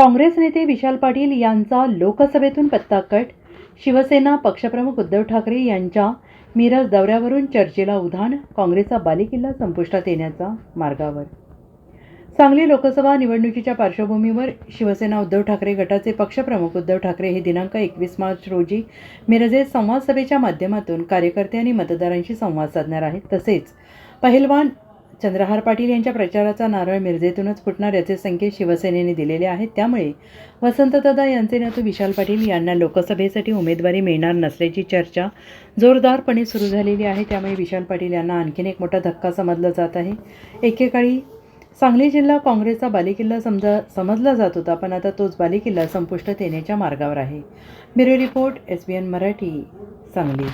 काँग्रेस नेते विशाल पाटील यांचा लोकसभेतून पत्ता कट. शिवसेना पक्षप्रमुख उद्धव ठाकरे यांच्या मिरज दौऱ्यावरून चर्चेला उधाण काँग्रेसचा बालेकिल्ला संपुष्टात येण्याचा मार्गावर. सांगली लोकसभा निवडणुकीच्या पार्श्वभूमीवर शिवसेना उद्धव ठाकरे गटाचे पक्षप्रमुख उद्धव ठाकरे हे दिनांक एकवीस मार्च रोजी मिरजेत संवाद सभेच्या माध्यमातून कार्यकर्ते आणि मतदारांशी संवाद साधणार आहेत. तसेच पहिलवान चंद्रहार पाटील यांच्या प्रचाराचा नारळ मिरजेतूनच फुटणार याचे संकेत शिवसेनेने दिलेले आहेत. त्यामुळे वसंतदादा यांचे नातू विशाल पाटील यांना लोकसभेसाठी उमेदवारी मिळणार नसल्याची चर्चा जोरदारपणे सुरू झालेली आहे. त्यामुळे विशाल पाटील यांना आणखीन एक मोठा धक्का समजला जात आहे. एकेकाळी सांगली जिल्हा काँग्रेसचा बालेकिल्ला समजा समजला जात होता पण आता तोच बालेकिल्ला संपुष्टात येण्याच्या मार्गावर आहे. Bureau report S B N Marathi Sangli.